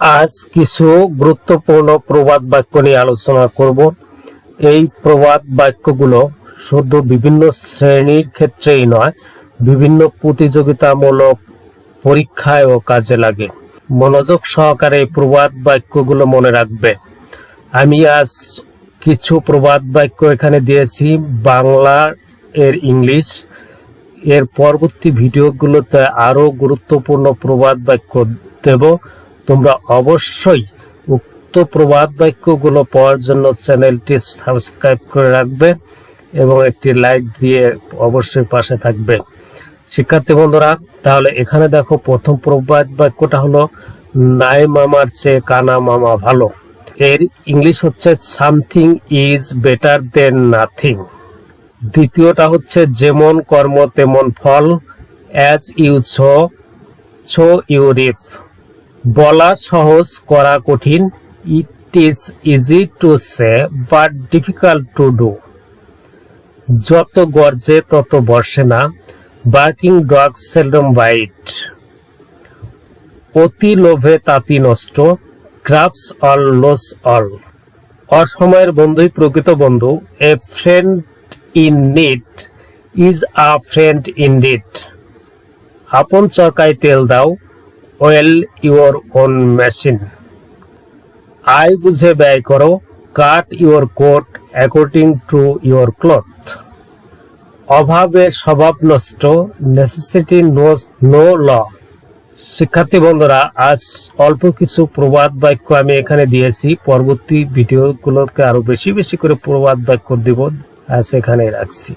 আজ কিছু গুরুত্বপূর্ণ প্রবাদ বাক্য নিয়ে আলোচনা করব। এই প্রবাদ বাক্যগুলো শুধু বিভিন্ন শ্রেণির ক্ষেত্রেই নয়, বিভিন্ন প্রতিযোগিতামূলক পরীক্ষায় ও কাজে লাগে। মনোযোগ সহকারে প্রবাদ বাক্যগুলো মনে রাখবে। আমি আজ কিছু প্রবাদ বাক্য এখানে দিয়েছি, বাংলা এর ইংলিশ। এর পরবর্তী ভিডিওগুলোতে আরও গুরুত্বপূর্ণ প্রবাদ বাক্য দেব। তোমরা অবশ্যই উক্ত প্রবাদ বাক্যগুলো পাওয়ার জন্য চ্যানেলটি সাবস্ক্রাইব করে রাখবে এবং একটি লাইক দিয়ে অবশ্যই পাশে থাকবে। শিক্ষার্থী বন্ধুরা, তাহলে এখানে দেখো প্রথম প্রবাদ বাক্যটা হলো, নাই মামার চেয়ে কানা মামা ভালো। এর ইংলিশ হচ্ছে, something is better than nothing. দ্বিতীয়টা হচ্ছে, যেমন কর্ম তেমন ফল, as you sow sow you reap বলা সহজ করা কঠিন। It is easy to say but difficult to do যত গর্জে তত বর্ষে না। বার্কিং ডগ সেলডম বাইট অতি লোভে তাঁতি নষ্ট। ক্রাফটস অল লোস অল অসময়ের বন্ধুই প্রকৃত বন্ধু। A friend in need is a friend in deed আপন চরকায় তেল দাও। ওয়েল ইউর ওন মেশিন আয় বুঝে ব্যয় করো cut your coat according to your cloth অভাবে স্বভাব নষ্ট নেসেসিটি নোস নো ল শিক্ষার্থী বন্ধুরা, আজ অল্প কিছু প্রবাদ বাক্য আমি এখানে দিয়েছি। পরবর্তী ভিডিওগুলোকে আরও বেশি বেশি করে প্রবাদ বাক্য দিব এখানে রাখছি।